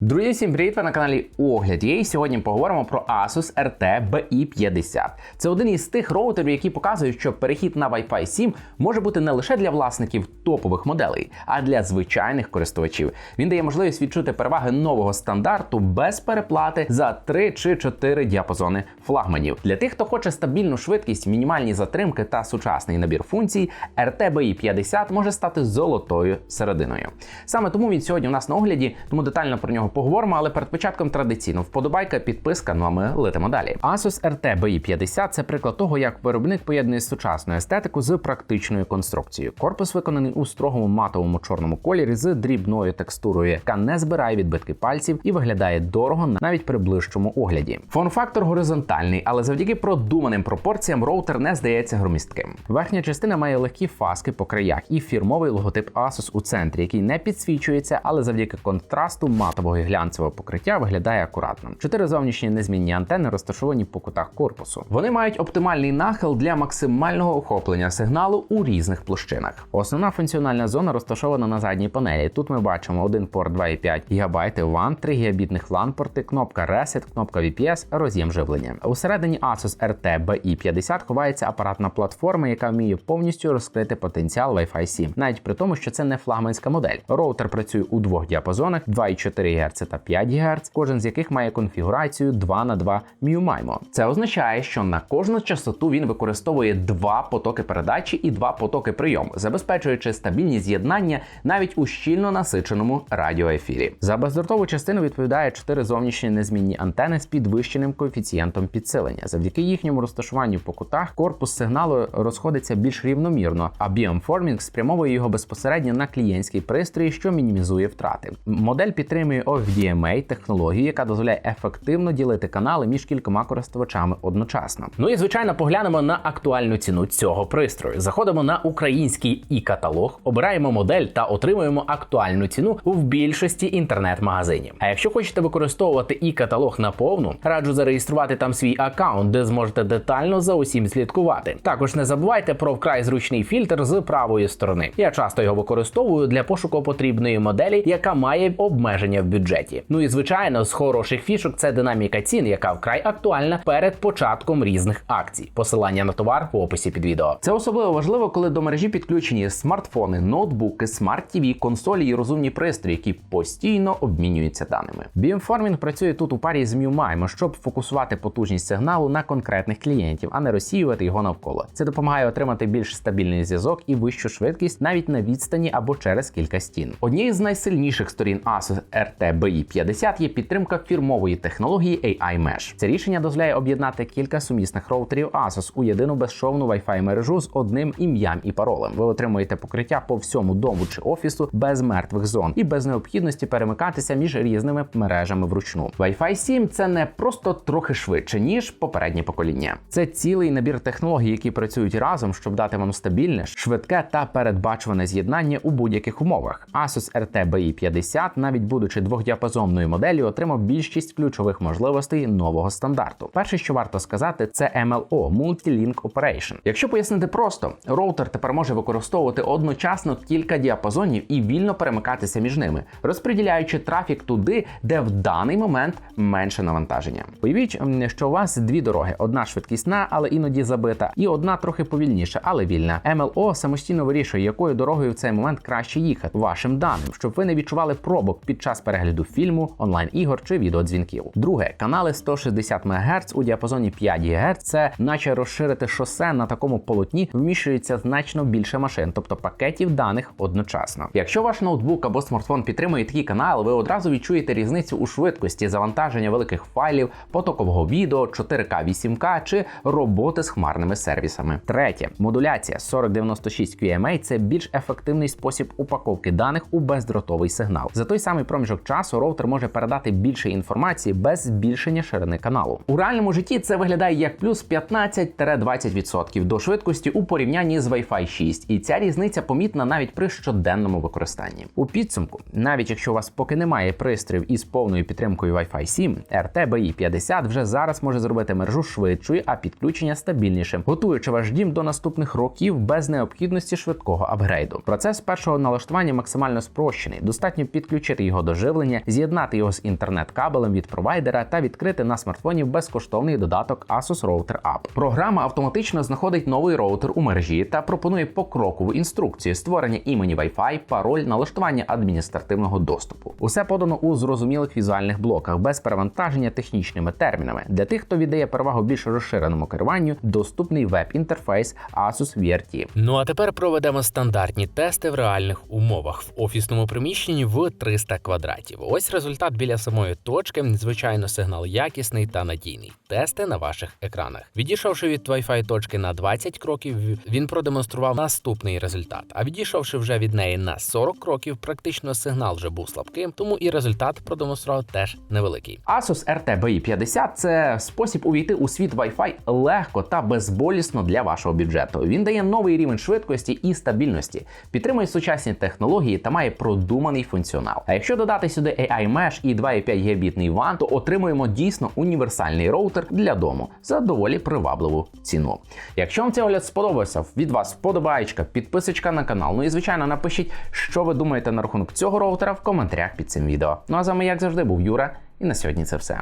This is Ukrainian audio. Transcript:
Друзі, всім привіт! Ви на каналі Огляд. І сьогодні поговоримо про Asus RT BI50. Це один із тих роутерів, які показують, що перехід на Wi-Fi 7 може бути не лише для власників топових моделей, а для звичайних користувачів. Він дає можливість відчути переваги нового стандарту без переплати за 3 чи 4 діапазони флагманів. Для тих, хто хоче стабільну швидкість, мінімальні затримки та сучасний набір функцій, RT BI50 може стати золотою серединою. Саме тому він сьогодні у нас на огляді, тому детально про нього поговоримо, але перед початком традиційно вподобайка, підписка, ну а ми летимо далі. Asus RT BI50 – це приклад того, як виробник поєднує сучасну естетику з практичною конструкцією. Корпус виконаний у строгому матовому чорному кольорі з дрібною текстурою, яка не збирає відбитки пальців і виглядає дорого навіть при ближчому огляді. Форм-фактор горизонтальний, але завдяки продуманим пропорціям роутер не здається громістким. Верхня частина має легкі фаски по краях і фірмовий логотип Asus у центрі, який не підсвічується, але завдяки контрасту матового і глянцевого покриття виглядає акуратно. Чотири зовнішні незмінні антени розташовані по кутах корпусу. Вони мають оптимальний нахил для максимального охоплення сигналу у різних площинах. Основна функціональна зона розташована на задній панелі. Тут ми бачимо один порт 2,5 ГБ WAN, 3 гігабітних LAN порти, кнопка Reset, кнопка VPS, роз'єм живлення. Усередині Asus RT BI50 ховається апаратна платформа, яка вміє повністю розкрити потенціал Wi-Fi 7, навіть при тому, що це не флагманська модель. Роутер працює у двох діапазонах 2,4 Гц та 5 ГГц, кожен з яких має конфігурацію 2 на 2 MIUMIMO. Це означає, що на кожну частоту він використовує два потоки передачі і два потоки прийому, забезпечуючи стабільні з'єднання навіть у щільно насиченому радіоефірі. За бездротову частину відповідає чотири зовнішні незмінні антени з підвищеним коефіцієнтом підсилення. Завдяки їхньому розташуванню по кутах корпус сигналу розходиться більш рівномірно, а beamforming спрямовує його безпосередньо на клієнтський пристрій, що мінімізує втрати. Модель підтримує OFDMA технологію, яка дозволяє ефективно ділити канали між кількома користувачами одночасно. Ну і звичайно, поглянемо на актуальну ціну цього пристрою. Заходимо на український і каталог, обираємо модель та отримуємо актуальну ціну в більшості інтернет-магазинів. А якщо хочете використовувати і каталог наповну, раджу зареєструвати там свій аккаунт, де зможете детально за усім слідкувати. Також не забувайте про вкрай зручний фільтр з правої сторони. Я часто його використовую для пошуку потрібної моделі, яка має обмеження в бюджеті. Ну і звичайно, з хороших фішок це динаміка цін, яка вкрай актуальна перед початком різних акцій. Посилання на товар в описі під відео. Це особливо важливо, коли до мережі підключені смартфони, ноутбуки, смарт-тіві, консолі і розумні пристрої, які постійно обмінюються даними. Beamforming працює тут у парі з MiuMIMO, щоб фокусувати потужність сигналу на конкретних клієнтів, а не розсіювати його навколо. Це допомагає отримати більш стабільний зв'язок і вищу швидкість навіть на відстані або через кілька стін. Однією з найсильніших сторін Asus RT BI50 є підтримка фірмової технології AI Mesh. Це рішення дозволяє об'єднати кілька сумісних роутерів Asus у єдину безшовну Wi-Fi мережу з одним ім'ям і паролем. Ви отримуєте покриття по всьому дому чи офісу без мертвих зон і без необхідності перемикатися між різними мережами вручну. Wi-Fi 7 це не просто трохи швидше ніж попереднє покоління. Це цілий набір технологій, які працюють разом, щоб дати вам стабільне, швидке та передбачуване з'єднання у будь-яких умовах. Asus RT BI50, навіть будучи двохдіапазонною моделлю, отримав більшість ключових можливостей нового стандарту. Перше, що варто сказати, це MLO Multi-Link Operation. Якщо пояснити просто, роутер тепер може використовувати одночасно кілька діапазонів і вільно перемикатися між ними, розподіляючи трафік туди, де в даний момент менше навантаження. Уявіть, що у вас дві дороги: одна швидкісна, але іноді забита, і одна трохи повільніша, але вільна. MLO самостійно вирішує, якою дорогою в цей момент краще їхати вашим даним, щоб ви не відчували пробок під час перегляду фільму, онлайн-ігор чи відеодзвінків. Друге, канали 160 МГц у діапазоні 5 ГГц – це наче розширити шосе на такому полотні вміщується значно більше машин, тобто пакетів даних одночасно. Якщо ваш ноутбук або смартфон підтримує такі канали, ви одразу відчуєте різницю у швидкості завантаження великих файлів, потокового відео, 4К 8К чи роботи з хмарними сервісами. Третє модуляція 4096 QMA – це більш ефективний спосіб упаковки даних у бездротовий сигнал. За той самий проміжок часу роутер може передати більше інформації без збільшення ширини каналу. У реальному житті це виглядає як плюс 15-20% до швидкості у порівнянні з Wi-Fi 6, і ця різниця помітна навіть при щоденному використанні. У підсумку, навіть якщо у вас поки немає пристроїв із повною підтримкою Wi-Fi 7, RT 50 вже зараз може зробити мережу швидшою, а підключення стабільнішим, готуючи ваш дім до наступних років без необхідності швидкого апгрейду. Процес першого налаштування максимально спрощений. Достатньо підключити його до живлення живлення, з'єднати його з інтернет-кабелем від провайдера та відкрити на смартфоні безкоштовний додаток Asus Router App. Програма автоматично знаходить новий роутер у мережі та пропонує покрокову інструкцію створення імені Wi-Fi, пароль, налаштування адміністративного доступу. Усе подано у зрозумілих візуальних блоках без перевантаження технічними термінами. Для тих, хто віддає перевагу більш розширеному керуванню, доступний веб-інтерфейс Asus VRT. Ну а тепер проведемо стандартні тести в реальних умовах в офісному приміщенні в 300 квадратів. Ось результат біля самої точки. Звичайно, сигнал якісний та надійний. Тести на ваших екранах. Відійшовши від Wi-Fi точки на 20 кроків, він продемонстрував наступний результат. А відійшовши вже від неї на 40 кроків, практично сигнал вже був слабким, тому і результат продемонстрував теж невеликий. Asus RT 50 це спосіб увійти у світ Wi-Fi легко та безболісно для вашого бюджету. Він дає новий рівень швидкості і стабільності, підтримує сучасні технології та має продуманий функціонал. А якщо додати сюди AI Mesh і 2,5 гігабітний WAN, то отримуємо дійсно універсальний роутер для дому за доволі привабливу ціну. Якщо вам цей огляд сподобався, від вас вподобаєчка, підписочка на канал. Ну і звичайно напишіть, що ви думаєте на рахунок цього роутера в коментарях під цим відео. Ну а з вами, як завжди, був Юра, і на сьогодні це все.